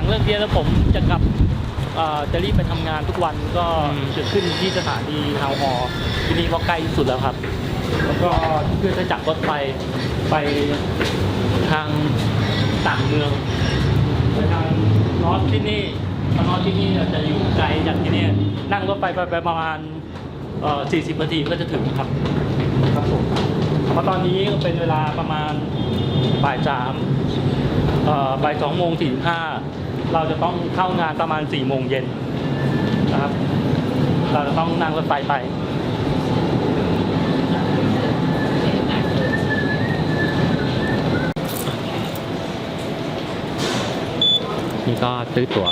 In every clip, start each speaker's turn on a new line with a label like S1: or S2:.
S1: ลังเลิกเรียนแล้วผมจะกลับเอ่อจะรีบไปทำงานทุกวันก็
S2: อืม
S1: จะขึ้นที่สถานีทาวน์ฮอลล์ที่นี่ก็ใกล้ที่สุดแล้วครับ แล้วก็เพื่อจะจับรถไฟไปทางต่างเมืองไปทางนอตที่นี่ทางนอตที่นี่จะอยู่ไกลจากที่นี่นั่งรถไฟไปไปประมาณเอ่อ40นาทีก็จะถึงครับครับผมเพราะตอนนี้เป็นเวลาประมาณบ่ายสามเอ่อบ่ายสองโมงสี่ห้า เราจะต้องเข้างานประมาณสี่โมงเย็นนะครับ เราจะต้องนั่งรถไฟไป
S2: นี่ก็ซื้อตั๋ว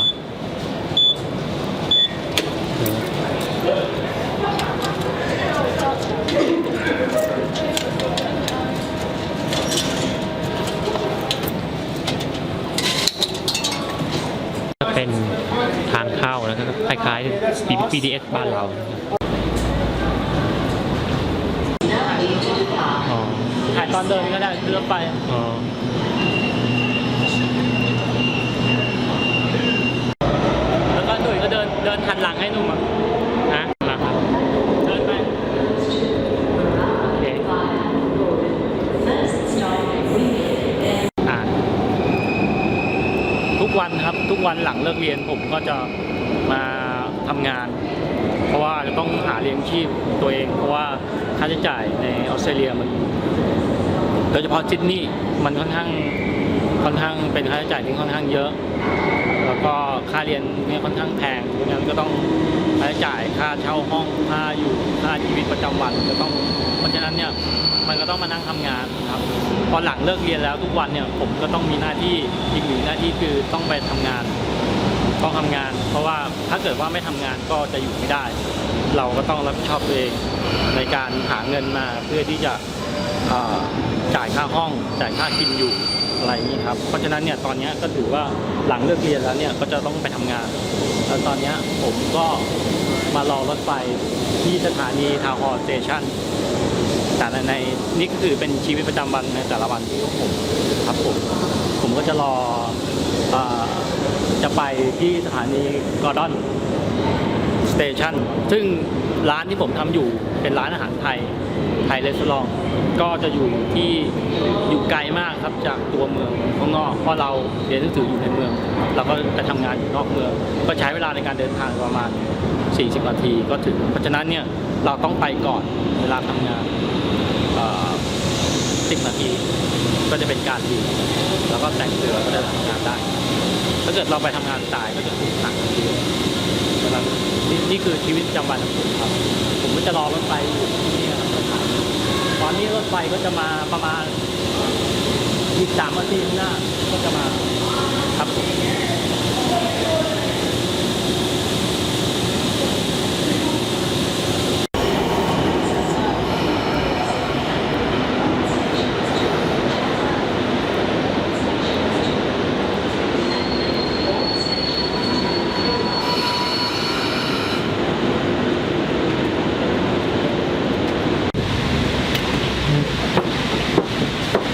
S2: จะเป็นทางเข้านะครับคล้าย ๆ BDS บ้านเราอ๋อ
S1: ถ่ายตอนเดินก็ได้ขึ้นรถไฟ
S2: อ๋อ
S1: แล้วก็หนุ่ยก็เดินเดินหันหลังให้หนุ่มอะ
S2: ฮะหลังครับ
S1: เดินไป
S2: โอเคอ่าน
S1: ทุกวันครับทุกวันหลังเลิกเรียนผมก็จะมาทำงาน เพราะว่าจะต้องหาเลี้ยงชีพตัวเอง เพราะว่าค่าใช้จ่ายในออสเตรเลียมันโดยเฉพาะซิดนีย์มันค่อนข้างค่อนข้างเป็นค่าใช้จ่ายที่ค่อนข้างเยอะ แล้วก็ค่าเรียนเนี่ยค่อนข้างแพงเพราะฉะนั้นก็ต้องค่าใช้จ่ายค่าเช่าห้องค่าอยู่ค่าชีวิตประจำวันก็ต้อง เพราะฉะนั้นเนี่ยมันก็ต้องมานั่งทำงานครับพอหลังเลิกเรียนแล้วทุกวันเนี่ยผมก็ต้องมีหน้าที่อีกหนึ่งหน้าที่คือต้องไปทำงาน ต้องทำงาน เพราะว่าถ้าเกิดว่าไม่ทำงานก็จะอยู่ไม่ได้ เราก็ต้องรับผิดชอบตัวเองในการหาเงินมาเพื่อที่จะจ่ายค่าห้องจ่ายค่ากินอยู่อะไรนี้ครับ เพราะฉะนั้นเนี่ยตอนนี้ก็ถือว่าหลังเลิกเรียนแล้วเนี่ยก็จะต้องไปทำงานแล้วตอนนี้ผมก็มารอรถไฟที่สถานีทาวน์ฮอลล์สเตชันแต่ในนี่ก็คือเป็นชีวิตประจำวันในแต่ละวันของผมครับผมผมก็จะรออ จะไปที่สถานีกอร์ดอนสเตชันซึ่งร้านที่ผมทำอยู่เป็นร้านอาหารไทย ไทยเรสซอร์ก็จะอยู่ที่อยู่ไกลมากครับจากตัวเมืองข้างนอกเพราะเราเรียนหนังสืออยู่ในเมือง เราก็ไปทำงานอยู่นอกเมือง ก็ใช้เวลาในการเดินทางประมาณ 40 นาทีก็ถึง เพราะฉะนั้นเนี่ยเราต้องไปก่อนเวลาทำงาน 10 นาทีก็จะเป็นการดี แล้วก็แต่งตัวก็จะทำงานได้ เกิดเราไปทำงานสายก็จะถูกหักทีดังนั้นนี่นี่คือชีวิตประจำวันของผมครับ ผมก็จะรอรถไฟอยู่ที่นี่ครับตอนนี้รถไฟก็จะมาประมาณอีกสามนาทีข้างหน้าก็จะมาครับผม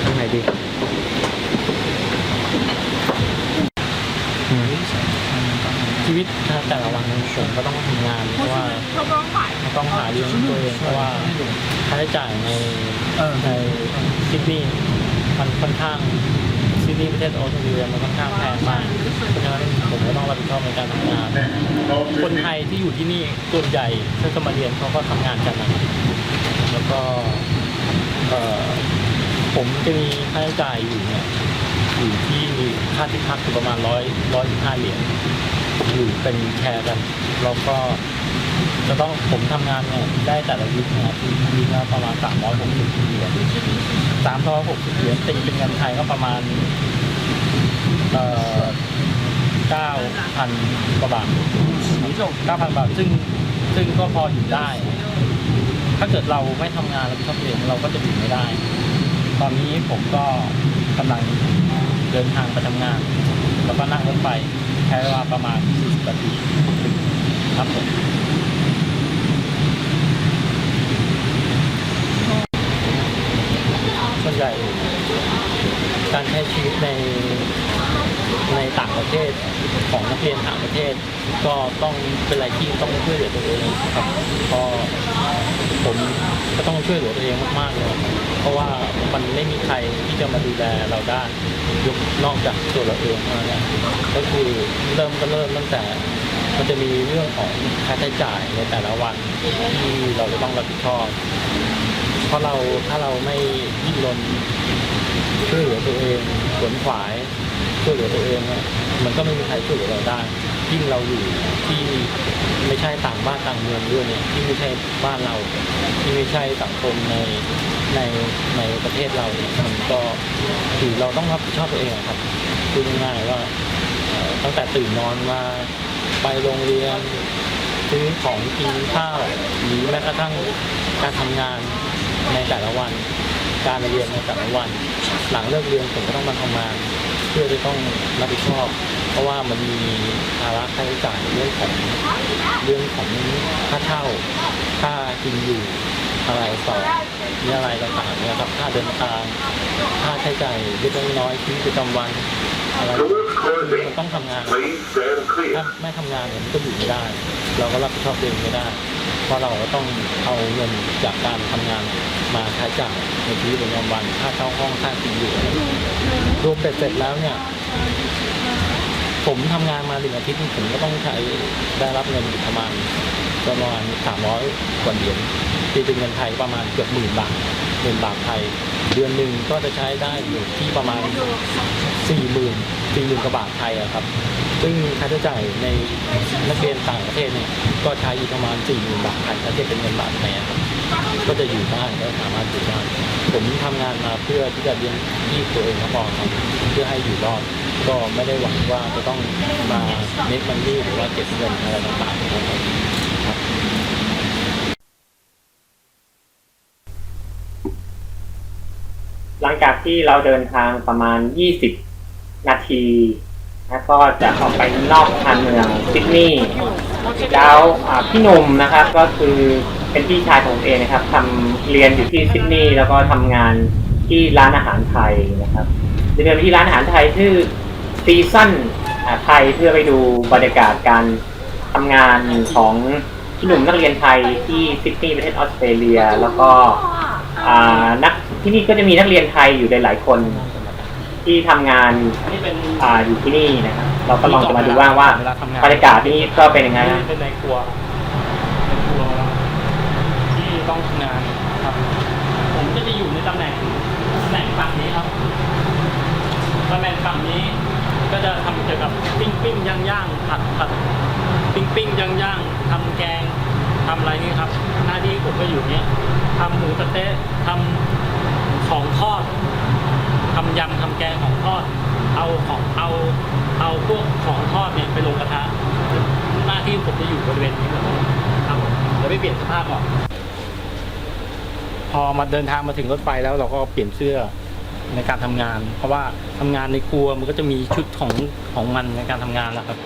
S2: ทางไหนดีอืม
S1: ชีวิตแต่ละวันผมก็ต้องทำงาน เพราะว่าต้องหาเลี้ยงตัวเองเพราะว่าค่าใช้จ่ายในในซิดนีย์มันค่อนข้างซิดนีย์ประเทศออสเตรเลียมันค่อนข้างแพงมากเพราะฉะนั้นผมก็ต้องรับผิดชอบในการทำงาน คนไทยที่อยู่ที่นี่ส่วนใหญ่ถ้าจะมา เรียนเขาก็ทำงานกันนะครับแล้วก็เอ่อผมจะมีค่าใช้จ่ายอยู่เนี่ยอยู่ที่ค่าที่พักอยู่ประมาณร้อยร้อยสิบห้าเหรียญอยู่เป็นแชร์กัน แล้วก็จะต้องผมทำงานเนี่ยได้แต่ละวีคนะครับวีคละประมาณสามร้อยหกสิบเหรียญสามร้อยหกสิบเหรียญตีเป็นเงินไทยก็ประมาณเอ่อเก้าพันกว่าบาทเก้าพันบาทซึ่ง ซึ่งก็พออยู่ได้ ถ้าเกิดเราไม่ทำงานแล้วชอบเรียนเราก็จะอยู่ไม่ได้ ตอนนี้ผมก็กำลังเดินทางไปทำงาน แล้วก็นั่งรถไฟใช้เวลาประมาณ 40นาทีครับผมส่วนใหญ่การใช้ชีวิตใน ในต่างประเทศของนักเรียนต่างประเทศ ก็ต้องเป็นอะไรที่ต้องช่วยเหลือตัวเองครับก็ผมก็ต้องช่วยเหลือตัวเองมากๆเลยเพราะว่ามันไม่มีใครที่จะมาดูแลเราได้ยกนอกจากตัวเราเองเท่านั้นแหละก็คือเริ่มก็เริ่มตั้งแต่มันจะมีเรื่องของค่าใช้จ่ายในแต่ละวันที่เราจะต้องรับผิดชอบ เพราะเราถ้าเราไม่ดิ้นรนช่วยเหลือตัวเองขวนขวาย ช่วยเหลือตัวเองอะมันก็ไม่มีใครช่วยเหลือเราได้ยิ่งเราอยู่ที่ไม่ใช่ต่างบ้านต่างเมืองด้วยเนี่ยที่ไม่ใช่บ้านเราที่ไม่ใช่สังคมในในในประเทศเราเนี่ยมันก็คือเราต้องรับผิดชอบตัวเองครับพูดง่ายๆว่าตั้งแต่ตื่นนอนมาไปโรงเรียนซื้อของกินข้าวหรือแม้กระทั่งการทำงานในแต่ละวัน การเรียนในแต่ละวัน หลังเลิกเรียนผมก็ต้องมาทำงาน พื่อจะต้องรับผิดชอบ เพราะว่ามันมีภาระค่าใช้จ่ายเรื่องของเรื่องของค่าเช่าค่ากินอยู่อะไรต่อมีอะไรต่างๆเนี่ยครับค่าเดินทางค่าใช้จ่ายเล็กน้อยที่ประจำวัน อะไร
S3: Doors
S1: มันต้องทำงานถ้าไม่ทำงานเนี่ยมันก็อยู่ไม่ได้ เราก็รับผิดชอบเองไม่ได้ เพราะเราก็ต้องเอาเงินจากการทำงานมาใช้จ่ายในชีวิตประจำวันค่าเช่าห้องค่ากินอยู่รวมเสร็จแล้วเนี่ยผมทำงานมาหนึ่งอาทิตย์ผมก็ต้องใช้ได้รับเงินประมาณประมาณสามร้อยกว่าเหรียญที่เป็นเงินไทยประมาณเกือบหมื่นบาท หมื่นบาทไทย เดือนหนึ่งก็จะใช้ได้อยู่ที่ประมาณสี่หมื่นสี่หมื่นกว่าบาทไทยอะครับ ซึ่งค่าใช้จ่ายในนักเรียนต่างประเทศเนี่ยก็ใช้อยู่ประมาณ4 0,000บาทไทยถ้าเทียบเป็นเงินบาทไทยครับก็จะอยู่ได้ก็สามารถอยู่ได้ผมทำงานมาเพื่อที่จะเลี้ยงที่ตัวเองก็พอครับเพื่อให้อยู่รอดก็ไม่ได้หวังว่าจะต้องมาเน็ตมันนี่หรือว่าเก็บเงินอะไรต่างๆนะครับ
S4: จากที่เราเดินทางประมาณ 20 นาทีนะก็จะออกไปนอกชานเมืองซิดนีย์แล้วพี่หนุ่มนะครับก็คือเป็นพี่ชายของเองนะครับทำเรียนอยู่ที่ซิดนีย์แล้วก็ทำงานที่ร้านอาหารไทยนะครับเดินไปที่ร้านอาหารไทยชื่อซีซั่นไทยเพื่อไปดูบรรยากาศการทำงานของพี่หนุ่มนักเรียนไทยที่ซิดนีย์ประเทศออสเตรเลีย แล้วก็นัก ที่นี่ก็จะมีนักเรียนไทยอยู่หลายๆคนที่ทำงาน
S1: นี่เป็น
S4: อ่าอยู่ที่นี่นะครับเราก็ลองจะมาดูว่าว่า
S1: เวลาทำงาน
S4: บรรยากาศที่นี่ก็เป็นยังไงนะ
S1: เป็นในครัวในครัวที่ต้องทำงานครับ ผมก็จะอยู่ในตำแหน่งตำแหน่งฝั่งนี้ครับตำแหน่งฝั่งนี้ ก็จะทำเกี่ยวกับปิ้งปิ้งย่างย่างผัดผัดปิ้งปิ้งย่างย่างทำแกงทำอะไรนี่ครับ หน้าที่ผมก็อยู่เนี้ยทำหมูสะเต๊ะทำ ของทอดทำยำทำแกงของทอด เอาของเอาเอาพวกของทอดเนี่ยไปลงกระทะหน้าที่ผมจะอยู่บริเวณนี้หมดเลยครับผมเดี๋ยวไปเปลี่ยนเสื้อผ้าก่อนพอมาเดินทางมาถึงรถไฟแล้วเราก็เปลี่ยนเสื้อในการทำงาน เพราะว่าทำงานในครัวมันก็จะมีชุดของของมันในการทำงานแหละครับ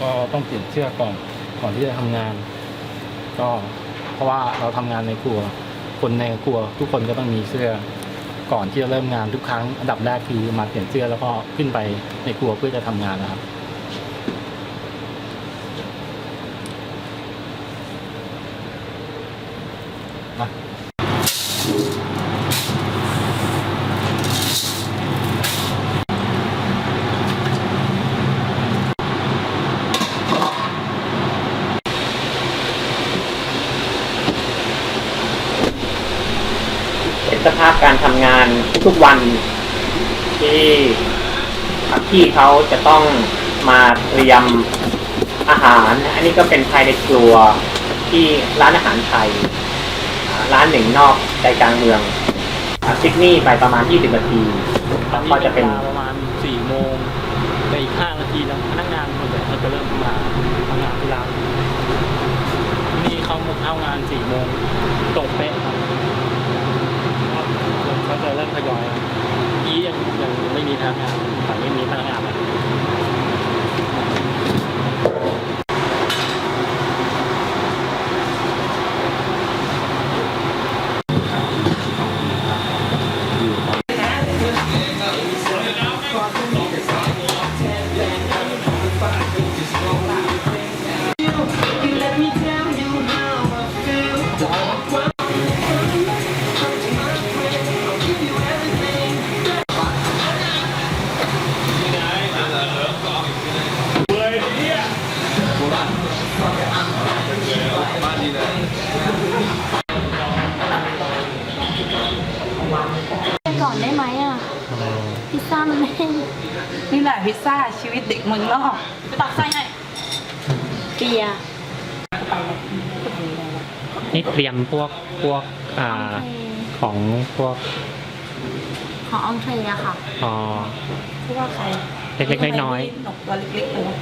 S1: ก็ต้องเปลี่ยนเสื้อก่อนก่อนที่จะทำงาน ก็เพราะว่าเราทำงานในครัว คนในครัวทุกคนก็ต้องมีเสื้อ ก่อนที่จะเริ่มงานทุกครั้งอันดับแรกคือมาเปลี่ยนเสื้อแล้วก็ขึ้นไปในครัวเพื่อจะทำงานนะครับ
S4: เป็นสภาพการทำงาน ทุกวันที่พี่เขาจะต้องมาเตรียมอาหาร อันนี้ก็เป็นภายในครัวที่ร้านอาหารไทย ร้านหนึ่งนอกใจกลางเมืองซิดนีย์ไปประมาณ 20 นาที
S1: ตอนนี้
S4: ก็จะเป็น
S1: ประมาณสี่โมงในอีกห้านาทีแล้วพนักงานส่วนใหญ่เขาจะเริ่มมาทำงานที่ร้านนี่เขาเข้างานสี่โมงตรงเป๊ะครับ เขาจะเริ่มทยอยยี่ยังยังไม่มีพนักงานแต่ไม่มีพนักงานแลย
S3: นไม่
S5: นี่แหละพิซซ่าชีวิตเด็กเมืองนอก
S3: ไปตักไส้ให้เบียร์
S2: นี่เตรียมพวกพวกอ่าของพวก
S3: ของอองเทรอะค่ะ
S2: อ๋อ
S5: เพราะว่าใคร
S2: เล็กๆน้อย
S5: หนกตัวเล็กๆเลย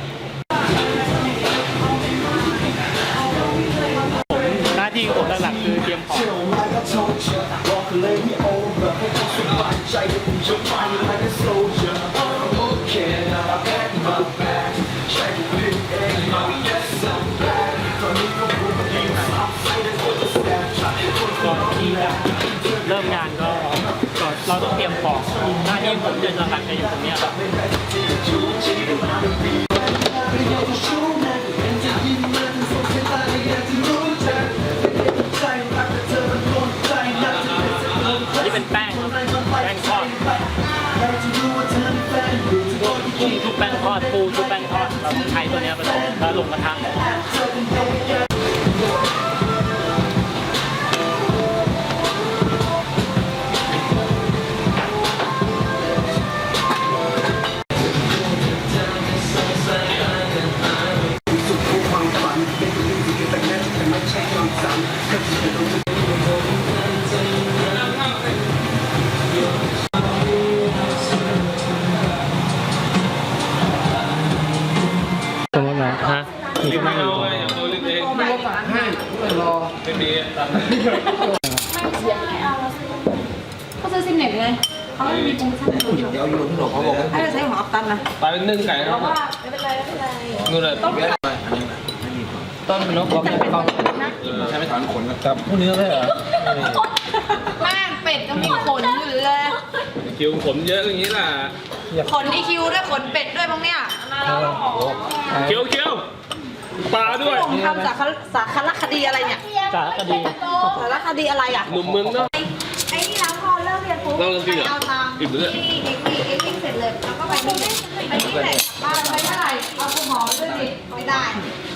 S1: เราต้องเตรียมของหน้าที่ผมจะหลักๆจะอยู่ตรงนี้ครับนนี้เป็นแป้งแป้งทอดกุ้งชุบแป้งทอดปูชุบแป้งทอดเราต้องใช้ตัวนี้ผสมแล้วลงกระทะ
S2: ๆสมมตินะฮะมีก็ไม่มี
S3: เขาซื้อซิมเน็ตไงเขาไม่มีโปรโมชั่นอยู่
S5: ให้เราใช้ของอัพตันนะ
S6: ไปเป็นนึ่งไก่ครับ
S3: ว่าไม่เป็นไรไม่เป็นไร
S6: นู่นเลยต้นต้นเป็นนกผมเนี่ยเขาใช้ไม่ถอนขนครับพวกนี้เลยเหรอ
S5: แม่งเป็ดก็มีขนอยู่เลย
S6: คิวขนเยอะอย่างนี้ล่ะ
S5: ขนอีคิวด้วยขนเป็ดด้วยบ้างเนี่ย
S6: เคี้ยวเคี้ยวปลาด้วย
S5: ผมทำสารคสารคดีอะไรเนี่ย
S1: สารคดี
S5: สารคดีอะไรอะ
S6: หนุ่มเมืองนอก
S3: ไอ้นี่แล้วพอเลิกเรียนปุ๊บ
S6: เราเริ่มกินเหรอ
S3: เอาตังค์
S6: อิ่มเลย
S3: ที่เอ็กซ์เอ็กซ์เสร็จเลยแล้วก็ไปที่ไปที่ไหนบ้านไปเท่าไหร่เอาคุณหมอด้วยดิไม่ได้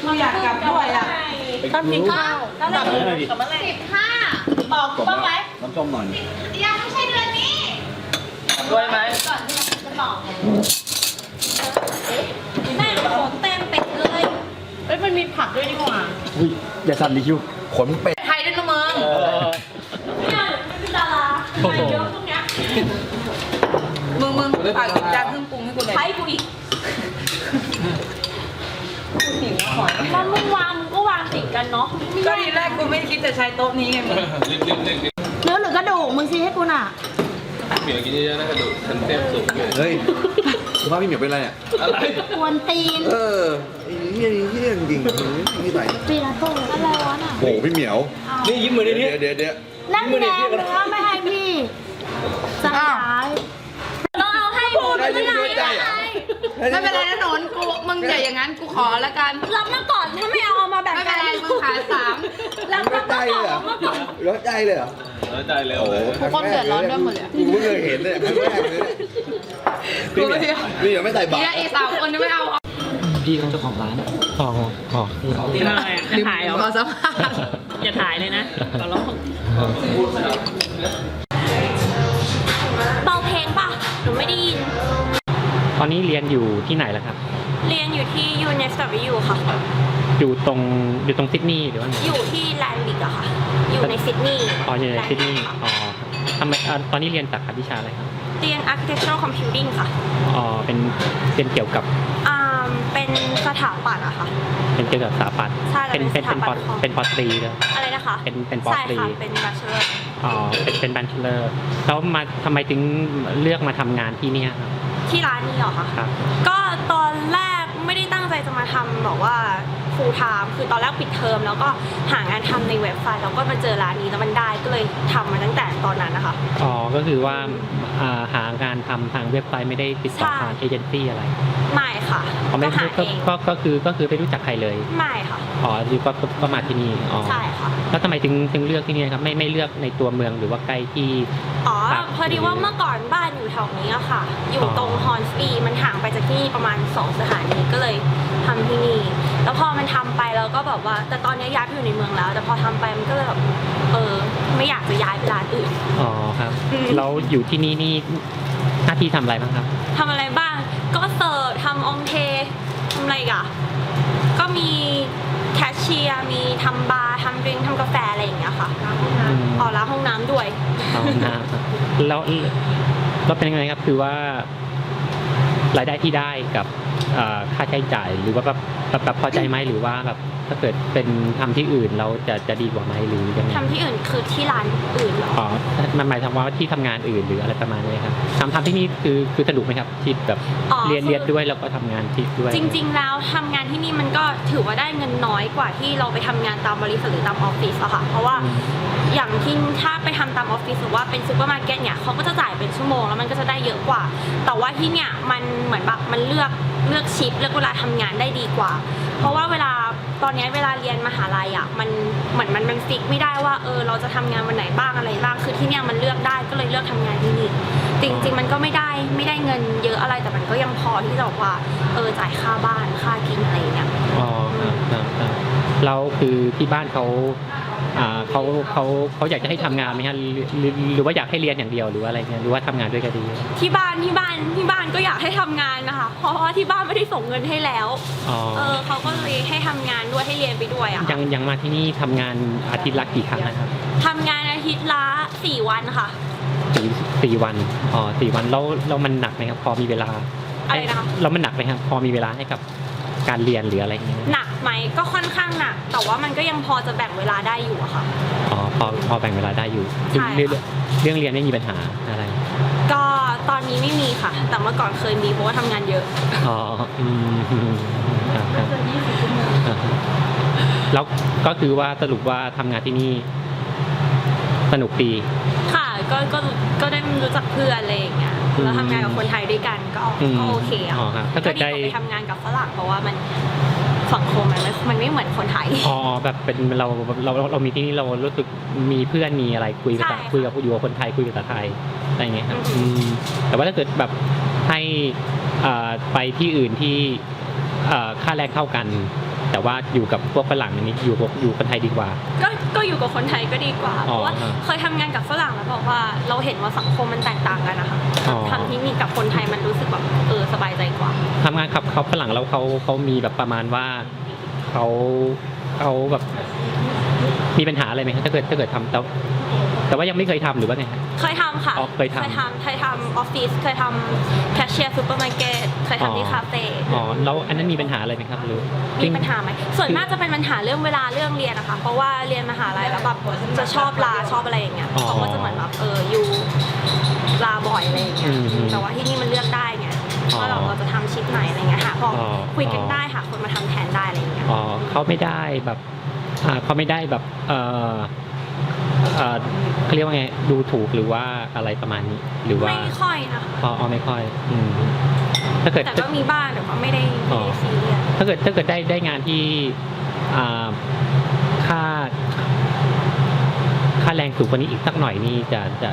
S5: เราอยากกลับด้วยอะ
S3: ต้องกินข้าวแล้วเราสิบห้าบอกบ้างไหม
S6: น้ำส้มหน่อย
S3: ยังไม่ใช่เดือนนี้
S6: ด้วยไหม
S3: ก่อนที่เราจะบอกแม่ของเต็มเป็ดเลยเอ้ยมันมีผักด้วยนี่หว่า
S1: อุ้ยอย่าสั่นดิคิว
S6: ขนเป็ด
S5: ไทยด้วยนะมึง
S3: เนี่ยมันเป็นดาราใครเยอะตรงเนี้ย
S5: มึงมึงฝากจานเครื่องปรุงให้กูหน่อย
S3: ใช้กูอีก
S5: หิวหอย
S3: แล้วมึงวางมึงก็วางติดกันเนาะ
S5: ก็ทีแรกกูไม่คิดจะใช้โต๊ะนี้ไงมึง
S6: รีบรีบรีบ
S3: เนื้อหรือกระดูกมึงซีให้กูน่ะ
S6: เหมียวกินเยอะๆนะกระดูกฉันเต็มสุกเลย
S7: เฮ้ยสภาพพี่เหมียวเป็นไรเนี่ย
S6: อะไร
S3: กวนตีน
S7: เออไอ้เหี้ยนี่เหี้ยจริงๆนี่ไหน
S3: ปีละโตอะไรวะน่ะ
S7: โอ้โหพี่เหมียว
S6: นี่ยิ้มเหมือนในนี้
S7: เดี๋ยวเดี๋ยวเดี๋ยว
S3: นั่นแหละเนื้อไม่ให้พี่สั่งย้ายต้องเอาให้หมด
S7: ได้
S3: ไม่
S7: ยิน
S3: ได้
S7: ด้วยใจเหรอ
S5: ไม่เป็นไรนะหนนกู มึงอย่าอย่างนั้นกูขอแล้วกัน
S3: รับมาก่อนถ้าไม่เอาเอามาแบ่ง
S5: ไม่
S3: กั
S5: เป็น
S3: น
S5: ไรมึงขายสาม
S3: รับ
S7: ร้
S3: มา
S7: อนใจ
S3: ก่อน
S7: เลยเหรอ
S3: มาก่อน
S7: ร้อนใจเลยเหรอ
S6: แล้วใจเร็ว
S7: โอ้โห
S6: เลย
S5: ทุกคนเดือดร้อนด้วยหมดเลย
S7: กูเพิ่งเคยเห็นเลยครั้งแรกเลยเนี่ยพี่เหมียวพี่เหมียวไม่ใส่บาต
S5: เนี่ย
S7: ร
S5: อีกสามคนจะไม่เอา
S1: พี่เขาเจ้าของร้าน
S2: อ๋ออ๋อ
S1: ที่ไหนจะถ่ายเหรอ
S5: ขอสัมภาษณ์
S1: อย่าถ่ายเลยนะขอร้อง
S3: เบาเพลงป่ะหนูไม่ได้ยิน
S2: ตอนนี้เรียนอยู่ที่ไหนล่ะครับ
S3: เรียนอยู่ที่ UNSW ค่ะ
S2: อยู่ตรงอยู่ตรงซิดนีย์หรือว่าไง
S3: อยู่ที่แลนด์บิกอะค่ะ อยู่ในซิดนีย์
S2: อ๋ออยู่ในซิดนีย์
S3: ค่ะ
S2: อ๋อทำไมอ่าตอนนี้เรียนสาขาวิชาอะไรครับ
S3: เรียน architectural computing ค่ะ
S2: อ๋อเป็นเป็นเกี่ยวกับ
S3: อ่าเป็นสถาปัตย์อะค่ะ
S2: เป็นเกี่ยวกับสถาปัตย์
S3: ใช่
S2: เป็นเป็นเป็น
S3: เป็นสถา
S2: ป
S3: ปั
S2: อ
S3: ตย์ของ
S2: เป็นปอตรีเลย
S3: อะไรนะคะ
S2: เป็นเป็นปอ
S3: ใช่
S2: ตรี
S3: ค่ะ เป็น bachelor
S2: อ๋อเป็นเป็นบันเทเลอร์แล้วมาทำไมถึงเลือกมาทำงานที่เนี่ยครับ
S3: ที่ร้านนี้เหรอคะ
S2: ครับ
S3: ก็ตอนแรกไม่ได้ตั้ง ใจจะมาทำแบบว่า full time คือตอนแรกปิดเทอมแล้วก็หางานทำในเว็บไซต์แล้วก็มาเจอร้านนี้แล้วมันได้ก็เลยทำมาตั้งแต่ตอนนั้นนะคะ
S2: อ๋อ ก็คือว่าอ่าหางานทำทางเว็บไซต์ไม่ได้ติดต่อ
S3: ใช่
S2: ทางเอเจนซี่อะไร
S3: ไม่ ค่ะ
S2: อ๋อไม่
S3: ก็หา
S2: ก็
S3: เอง
S2: ก็ก็คือก็คือไม่รู้จักใครเลย
S3: ไม่ค่ะ
S2: อ๋ออยู่ก็ก็ก็มาที่นี่อ๋อ
S3: ใช่ค่ะ
S2: แล้วทำไมถึงถึงเลือกที่นี่ครับไม่ไม่เลือกในตัวเมืองหรือว่าใกล้ที่
S3: อ๋อ
S2: ครับ
S3: พอดีว่าเมื่อก่อนบ้านอยู่แถวนี้อะค่ะ อยู่
S2: อ๋อ
S3: ตรงฮอนสปีมันห่างไปจากที่นี่ประมาณ2สถานีก็เลยทำที่นี่ แล้วพอมันทำไปแล้วก็แบบว่า แต่ตอนนี้ย้ายไปอยู่ในเมืองแล้ว แต่พอทำไปมันก็เลยแบบเออ ไม่อยากจะย้ายไปร้านอื่น
S2: อ๋อครับ
S3: อืม
S2: แล้วอยู่ที่นี่นี่หน้าที่ทำอะไรบ้างครับ
S3: ทำอะไรบ้าง ก็เสิร์ฟทำองเททำอะไรอีกอะ ก็มีแคชเชียร์ มี ทำบาร์ทำดริงก์ทำกาแฟอะไรอย่างเงี้ยค่ะ
S2: อืม
S3: อ๋อล้างห้องน้ำด้วย
S2: เอานะครับแล้วแล้วเป็นยังไงครับคือว่ารายได้ที่ได้กับเอ่อค่าใช้จ่ายหรือว่าแบบแบบแบบพอใจไหมหรือว่าแบบ ถ้าเกิดเป็นทำที่อื่นเราจะจะดีกว่าไหมหรือยังไง
S3: ทำที่อื่นคือที่ร้านอื่นเหรอ
S2: อ๋อมันหมายถึงว่าที่ทำงานอื่นหรืออะไรประมาณนี้ครับทำทำที่นี่คือคือสนุกไหมครับที่แบบ
S3: อ๋อ
S2: เรียน
S3: คือ
S2: เรียนด้วยแล้วก็ทำงานที่ด้วย
S3: จริง ๆ แล้วทำงานที่นี่มันก็ถือว่าได้เงินน้อยกว่าที่เราไปทำงานตามบริษัทหรือตามออฟฟิศอะค่ะเพราะว่า
S2: อืม
S3: อย่างที่ถ้าไปทำตามออฟฟิศหรือว่าเป็นซูเปอร์มาร์เก็ตเนี่ยเขาก็จะจ่ายเป็นชั่วโมงแล้วมันก็จะได้เยอะกว่า แต่ว่าที่เนี่ยมันเหมือนแบบมันเลือกเลือกชิปเลือกเวลาทำงานได้ดีกว่า เพราะว่าเวลาตอนนี้เวลาเรียนมหาลัยอะมันเหมือนมันมันฟิกไม่ได้ว่าเออเราจะทำงานวันไหนบ้างอะไรบ้างคือที่เนี่ยมันเลือกได้ก็เลยเลือกทำงานที่นี่จริงๆมันก็ไม่ได้ไม่ได้เงินเยอะอะไรแต่มันก็ยังพอที่จะบอกว่าเออจ่ายค่าบ้านค่ากินอะไรเนี้ย
S2: อ๋อครับครับแล้วคือที่บ้านเขา เขาเขาเขาอยากจะให้ทำงานไหมฮะหรือหรือหรือว่าอยากให้เรียนอย่างเดียวหรือว่าอะไรเงี้ยหรือว่าทำงานด้วยก็ดี
S3: ที่บ้านที่บ้านที่บ้านก็อยากให้ทำงานนะคะเพราะว่าที่บ้านไม่ได้ส่งเงินให้แล้ว
S2: อ๋อ
S3: เออเขาก็เลยให้ทำงานด้วยให้เรียนไปด้วยอะ
S2: ยั
S3: ค่ะ
S2: งยังมาที่นี่ทำงานอาทิตย์ละกี่ครั้งนะครับ
S3: ทำงานอาทิตย์ละสี่วันค่ะ
S2: สี่สี่วันอ๋อสี่วันแล้วแล้วมันหนักไหมครับพอมีเวลา
S3: อะไรนะคะ
S2: แล้วมันหนักไหมครับพอมีเวลาให้กับการเรียนหรืออะไรเงี้ย
S3: หนัก ไหมก็ค่อนข้างหนักแต่ว่ามันก็ยังพอจะแบ่งเวลาได้อยู่อะค่ะ
S2: อ๋อพอพอแบ่งเวลาได้อยู่
S3: ใช่ค่ะ
S2: เรื่องเรื่องเรียนไม่มีปัญหาอะไร
S3: ก็ตอนนี้ไม่มีค่ะ แต่เมื่อก่อนเคยมีเพราะว่าทำงานเยอะ
S2: อ๋ออืมครับครับอ่าฮะแล้วก็คือว่าสรุปว่าทำงานที่นี่ สนุกดี
S3: ค่ะก็ก็ก็ได้รู้จักเพื่อนอะไรอย่างเงี้ย
S2: อืม
S3: แล้วทำงานกับคนไทยด้วยกันก็
S2: อืม
S3: ก็โอเคอะ
S2: อ๋อครับถ้าเกิดได้
S3: ดีว่ไปทำงานกับฝรั่งเพราะว่ามัน สังคมมันไม่มันไม่เหมือนคนไทย
S2: อ๋อแบบเป็นเราเราเราเรามีที่นี่เรารู้สึกมีเพื่อนมีอะไรคุยกับ
S3: ใช่ค่ะ
S2: คุยกับอยู่กับคนไทยคุยกับภาษาไทยอะไรอย่างเงี้ยครับ
S3: อือฮึ
S2: อืมแต่ว่าถ้าเกิดแบบให้อ่าไปที่อื่นที่อ่าค่าแรงเท่ากัน แต่ว่าอยู่กับพวกฝรั่งอันนี้อยู่กับอยู่คนไทยดีกว่า
S3: ก็ ก็อยู่กับคนไทยก็ดีกว่า เพ
S2: อ๋อ
S3: ราะว่าเคยทำงานกับฝรั่งแล้วบอกว่าเราเห็นว่าสังคมมันแตกต่างกันนะคะ
S2: อ๋อ
S3: ทำที่นี่กับคนไทยมันรู้สึกแบบเออสบายใจกว่า
S2: ทำงานกับเขาฝรั่งแล้วเขาเขามีแบบประมาณว่าเขาเขาแบบมีปัญหาอะไรไหมครับถ้าเกิดถ้าเกิดทำแต่แต่ว่ายังไม่เคยทำหรือว่าไงครับ
S3: เคยทำค่ะ
S2: อ๋อเคยทำ
S3: เคยทำเคยทำออฟฟิศ เคยทำแคชเชียร์ซูเปอร์มาร์เก็ต เคยทำที่
S2: อ๋อ
S3: คาเฟ่
S2: อ๋อแล้วอันนั้นมีปัญหาอะไรไหมครับหรือ
S3: มีปัญหาไหม ส่วนมากจะเป็นปัญหาเรื่องเวลาเรื่องเรียนนะคะ เพราะว่าเรียนมหาลัยแล้วแบบจะชอบลาชอบอะไรอย่างเงี้ย
S2: อ๋อ
S3: เขาก็จะเหมือนแบบเอออยู่ลาบ่อยอะไรอย่างเงี้ย
S2: อืม
S3: แต่ว่าที่นี่มันเลือกได้ไง
S2: อ๋อ
S3: ว่าเราเราจะทำชิปไหนอะไรเงี้ยค่ะพออ
S2: อ
S3: คุยกัน
S2: อ๋อ
S3: ได้ค่ะคนมาทำแทนได้อะไรอย่างเงี้ย
S2: อ๋อเขาไม่ได้แบบอ่าเขาไม่ได้แบบเออ เออเขาเรียกว่าไงดูถูกหรือว่าอะไรประมาณนี้หรือว่า
S3: ไม่ค่อยนะคะ
S2: อ๋ออ๋อไม่ค่อยอืมถ้าเกิด
S3: แต่ก็มีบ้างแต่ว่าไม่ได้
S2: อ๋
S3: ไม่
S2: อ
S3: ได้ซีเรียส
S2: ถ้าเกิดถ้าเกิดได้ได้งานที่อ่าค่า ค่าแรงสูงกว่านี้อีกสักหน่อยนี่จะจะ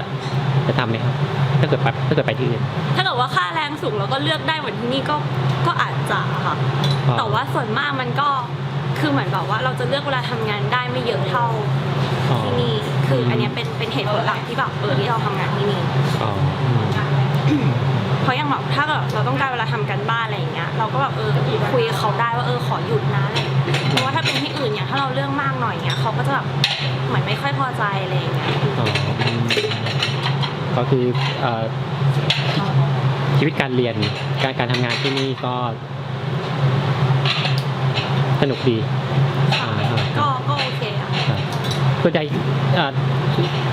S2: จะทำไหมครับ ถ้าเกิดไปถ้าเกิดไปที่อื่น
S3: ถ้าเกิดว่าค่าแรงสูงแล้วก็เลือกได้เหมือนที่นี่ก็ก็อาจจะค่ะ
S2: อ๋อ
S3: แต่ว่าส่วนมากมันก็ คือเหมือนแบบว่าเราจะเลือกเวลาทำงานได้ไม่เยอะเท่า
S2: อ๋อ
S3: ที่นี่ คืออันเนี้ย
S2: อืม
S3: เป็นเป็นเหตุผลหลักที่แบบเออที่เราทำงานที่นี่
S2: อ๋ออืม
S3: เพราะอย่างแบบถ้าแบบเราต้องการเวลาทำกันบ้านอะไรอย่างเงี้ยเราก็แบบเออคุยกับเขาได้ว่าเออขอหยุดนะอะไรอย่างเงี้ยเพราะว่าถ้าเป็นที่อื่นเนี่ยถ้าเราเรื่องมากหน่อยเงี้ยเขาก็จะแบบเหมือนไม่ค่อยพอใจอะไรอย่างเงี้ย
S2: อ๋ออืมก็คือเอ่อชีวิตการเรียนการการทำงานที่นี่ก็ สนุกดีอ่าอ่า
S3: ก็ก็โอเคอะ
S2: ครับส่วนใหญ่เอ่อ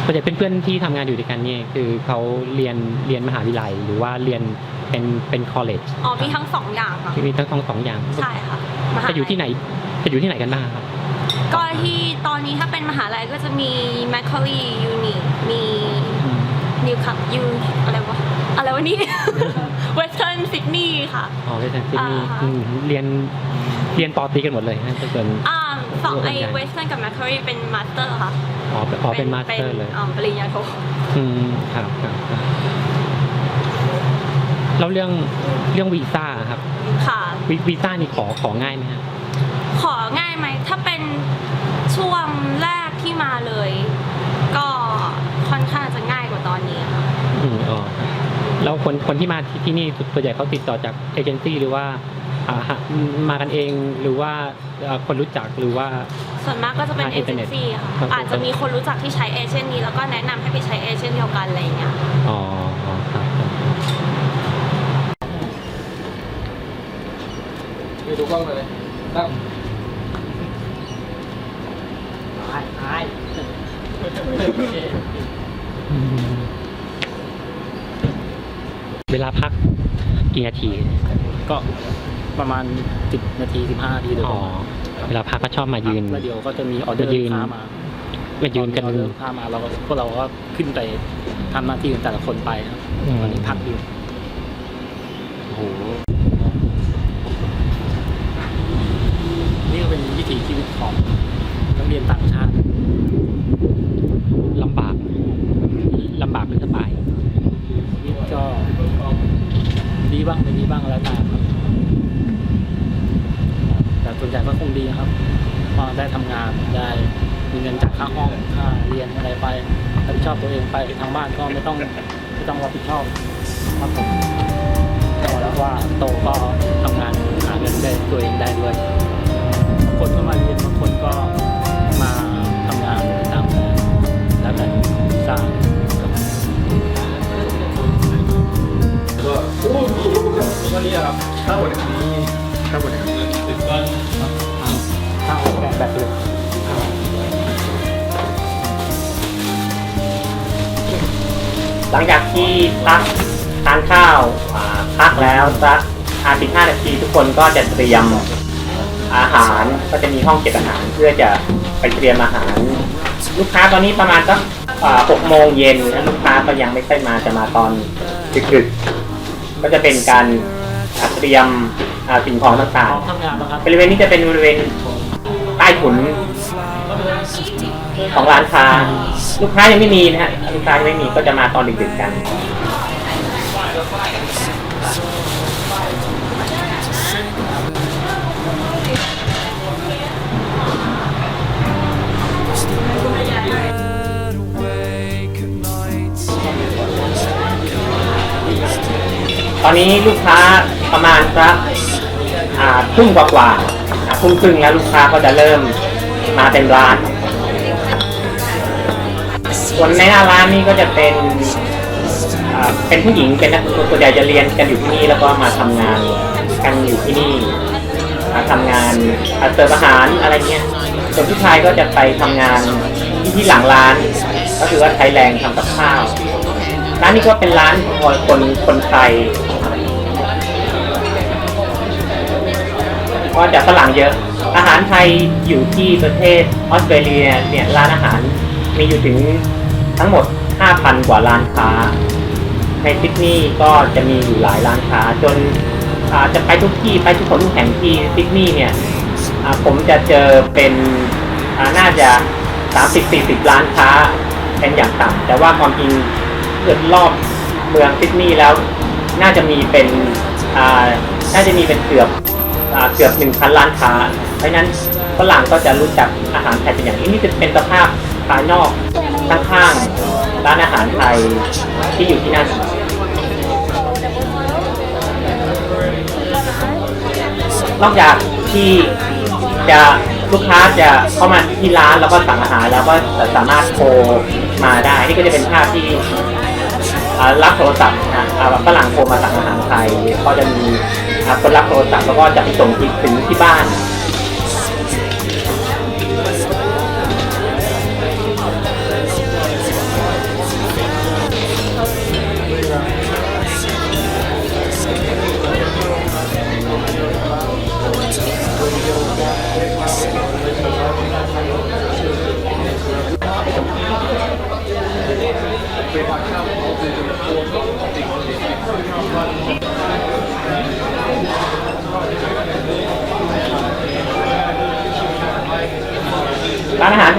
S2: ส่วนใหญ่เพื่อนๆที่ทำงานอยู่ด้วยกันเนี่ยคือเขาเรียนเรียนมหาวิทยาลัยหรือว่าเรียนเป็นเป็นคอลเลจ
S3: อ๋อมีทั้งสองอย่างค่ะ
S2: มีทั้งสองสองอย่าง
S3: ใช่ค่ะมหาลั
S2: จะอยู่ที่ไหนจะอยู่ที่ไหนกันบ้างครับ
S3: ก็ที่ตอนนี้ถ้าเป็นมหาลัยก็จะมี Macquarie Uni มี New Cup U อะไรวะอะไรวะนี่ Western Sydney ค่ะ
S2: อ๋อเรียนที่นี่
S3: อ่าฮะ
S2: อืมเรียน เรียนปอตรีกันหมดเลยนะถ้าเกิด
S3: อ่าสองไอ้
S2: ร่วมกัน
S3: Western กับ Macquarie เป็น Master ค่ะ
S2: อ๋อเป็นอ๋อเป็นมาสเตอร์เลย
S3: อ่าปริญญาโท
S2: อืมครับครับครับแล้วเรื่องเรื่องวีซ่าครับ
S3: ค่ะ
S2: วีวีซ่านี่ขอของ่ายไหมฮะ
S3: ของ่ายไหม ถ้าเป็นช่วงแรกที่มาเลย ก็ค่อนข้างจะง่ายกว่าตอนนี้ค่ะ
S2: อืมอ๋อครับแล้วคนคนที่มาที่ที่นี่ส่วนใหญ่เขาติดต่อจากเอเจนซี่หรือว่าอ่าหา มากันเองหรือว่าเอ่อคนรู้จักหรือว่า
S3: ส่วนมากก็จะเป็น
S2: ทาง
S3: เอ
S2: อินเท
S3: เจ
S2: อร์เน็
S3: น
S2: ต
S3: ซี่
S2: ครั
S3: ค่ะ
S2: บ
S3: อาจจะมีคนรู้จักที่ใช้เอเจนต์นี้แล้วก็แนะนำให้ไปใช้เอเจนต์เดียวกันอะไรอย่างเงี้ย
S2: อ๋ออ๋อครับ
S6: ไปดูกล้องเลยตั้ง
S2: อืมเวลาพักกี่นาที
S1: ก็ ประมาณ 10 นาที 15 นาทีโดยป
S2: อ๋อ
S1: ระมาณ
S2: เวลาพักก็ชอบมายืน
S1: แล้วเดี๋ยวก็จะมีออเดอร์
S2: มายื
S1: ลู
S2: น
S1: กค้ามา
S2: มายืนกัน
S1: ออเดอร์ลูกค้ามาเราก็พวกเราก็ขึ้นไปทำหน้าที่ของแต่ละคนไปครับ
S2: อืม
S1: ตอนนี้พักอยู่ โอ้โหนี่ก็เป็นวิถีชีวิตของนักเรียนต่างชาติ
S2: ลำบากลำบากหรือสบาย
S1: นี่ก็ดีบ้างไม่ดีบ้างแล้วแต่ครับ แต่ ส่วนใหญ่ก็คงดีครับก็ได้ทำงานได้มีเงินจากค่าห้องค่าเรียนอะไรไปรับผิดชอบตัวเองไปทางบ้านก็ไม่ต้องไม่ต้องรับผิดชอบครับผมพอแล้วว่าโตก็ทำงานหาเงินได้ตัวเองได้ด้วยบางคนก็มาเรียนบางคนก็มาทำงานตามแต่แล้วแต่สร้างครับ
S6: ก็ก็นี่ครับทั้งหมดนี้ทั้งหมดนี้ติดบ้าน
S1: ข้าว แบบแบบเลย
S4: หลังจากที่พักทานข้าวอ่าพักแล้วสัก15นาทีทุกคนก็จะเตรียมอาหารก็จะมีห้องเก็บอาหารเพื่อจะไปเตรียมอาหาร ลูกค้าตอนนี้ประมาณสักหกโมงเย็นนะลูกค้าก็ยังไม่ค่อยมาจะมาตอนดึกๆก็จะเป็นการอ่าเตรียมอ่าสิ่งของต่าง
S1: พร้อมทำงานนะครับ
S4: ๆบริเวณนี้จะเป็นบริเวณใต้ถุนของร้านค้าลูกค้ายังไม่มีนะฮะลูกค้ายังไม่มีก็จะมาตอนดึกๆกันตอนนี้ลูกค้าประมาณสัก อ่าทุ่มกว่าๆอ่าทุ่มครึ่งแล้วลูกค้าก็จะเริ่มมาเต็มร้านส่วนในหน้าร้านนี่ก็จะเป็นอ่าเป็นผู้หญิงเป็นนักส่วนใหญ่จะเรียนกันอยู่ที่นี่แล้วก็มาทำงานกันอยู่ที่นี่มาทำงานอ่าเสิร์ฟอาหารอะไรเงี้ยส่วนผู้ชายก็จะไปทำงานที่ที่หลังร้าน ก็คือว่าใช้แรงทำกับข้าวร้านนี้ก็เป็นร้านของคนคนไทย ก็จะฝรั่งเยอะ อาหารไทยอยู่ที่ประเทศออสเตรเลียเนี่ยร้านอาหารมีอยู่ถึงทั้งหมด 5,000 กว่าร้านค้า ในซิดนีย์ก็จะมีอยู่หลายร้านค้า จนอาจะไปทุกที่ไปทุกคนทุกแห่งที่ซิดนีย์เนี่ยผมจะเจอเป็นน่าจะ 30-40 ร้านค้าเป็นอย่างต่ำแต่ว่าความจริงเกิดรอบเมืองซิดนีย์แล้ว น่าจะมีเป็นน่าจะมีเป็นเกือบ เกือบหนึ่งพันล้านค้า เพราะนั้นฝรั่งก็จะรู้จักอาหารไทยเป็นอย่างนี้นี่จะเป็นสภาพภายนอกข้างๆร้านอาหารไทยที่อยู่ที่นั่นนอกจากที่จะลูกค้าจะเข้ามาที่ร้านแล้วก็สั่งอาหารแล้วก็จะสามารถโทรมาได้ นี่ก็จะเป็นภาพที่รับโทรศัพท์นะฝรั่งโทรมาสั่งอาหารไทยก็จะมี คนรับโทรศัพท์แล้วก็จะไปส่งถึงที่บ้าน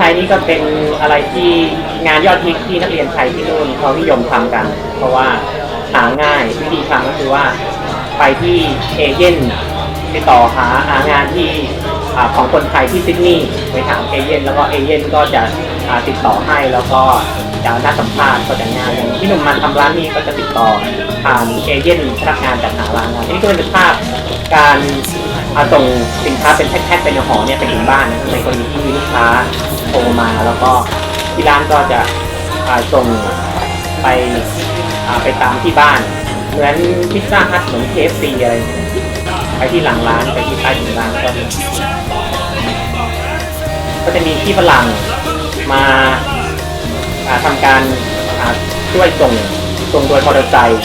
S4: ยนี่ก็เป็นอะไรที่งานยอดฮิตที่นักเรียนไทยที่นู่นเขานิยมทำกัน เพราะว่าหาง่ายวิธีทำก็คือว่าไปที่เอเย่นไปต่อหาหางานที่อ่าของคนไทยที่ซิดนีย์ไปถามเอเย่นแล้วก็เอเย่นก็จะอ่าติดต่อให้แล้วก็จะนัดสัมภาษณ์ก็จะงานอย่างพี่หนุ่มมาทำร้านนี้ก็จะติดต่อผ่านเอเย่นพนักงานจัดหาร้านงานนี่ก็เป็นภาพการอาส่งสินค้าเป็นแพ็คๆเป็นห่อเนี่ยไปถึงบ้านนะในกรณีที่มีลูกค้า โทรมาแล้วก็ที่ร้านก็จะส่งไปไปตามที่บ้าน เหมือนพิซซ่าฮัทเหมือนเคฟซีอะไรไปที่หลังร้านไปที่ใต้ถุนร้านก็ก็จะมีที่ฝรั่งมาทำการช่วยส่งส่งโดยมอเตอร์ไซค์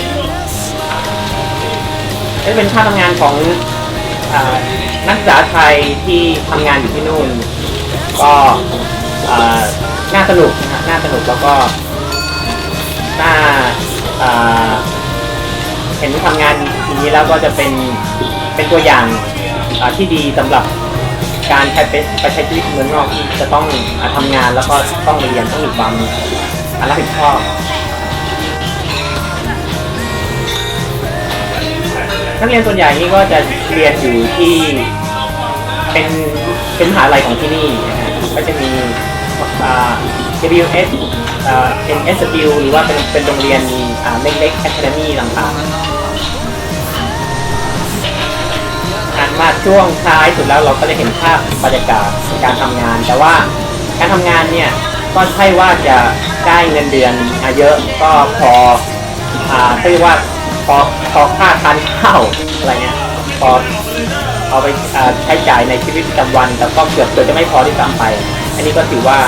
S4: นี่เป็นค่าทำงานของอนักศึกษาไทยที่ทำงานอยู่ที่นู่น ก็ น่าสนุกนะฮะน่าสนุกแล้วก็น่าเห็นทำงานอย่นี้แล้วก็จะเป็นเป็นตัวอย่างาที่ดีสำหรับการใช้ไปไปใช้ชีวิตเมืองนอกที่จะต้องอาทำงานแล้วก็ต้องเรียนต้องมีความรับผิดชอบนักเรียนส่วนใหญ่นี่ก็จะเรียนอยู่ที่เป็นเป็นมหาลัยของที่นี่ ก็จะมีอ่า WS อ่า NSW หรือว่าเป็นเป็นโรงเรียนอ่าเล็กๆ Academy ต่างๆอ่านมาช่วงท้ายสุดแล้วเราก็จะเห็นภาพบรรยากาศการทำงาน แต่ว่าการทำงานเนี่ยก็ใช่ว่าจะได้เงินเดือนอเยอะก็พออ่าเรียกว่าพอพอค่าทานข้าวอะไรเนี่ยพอ เอาไปใช้จ่ายในชีวิตประจำวันแต่ก็เกือบเกือบจะไม่พอที่ซ้ำไป อันนี้ก็ถือว่า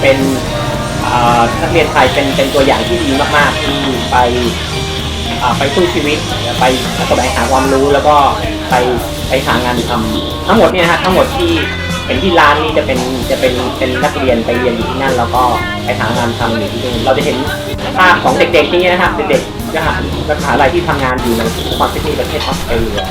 S4: เป็นนักเรียนไทยเป็นเป็นตัวอย่างที่ดีมากๆที่ไปไปสู้ชีวิตไปแสวงหาความรู้แล้วก็ไปไปหางานทำทั้งหมดเนี่ยฮะทั้งหมดที่เห็นที่ร้านนี่จะเป็นจะเป็นเป็นนักเรียนไปเรียนอยู่ที่นั่นแล้วก็ไปหางานทำอยู่ที่นู่นเราจะเห็นภาพของเด็กๆที่นี่นะครับเด็กๆนะฮะนักมหาลัยที่ทำงานอยู่ในครซิดนีย์ประเทศออสเตรเลีย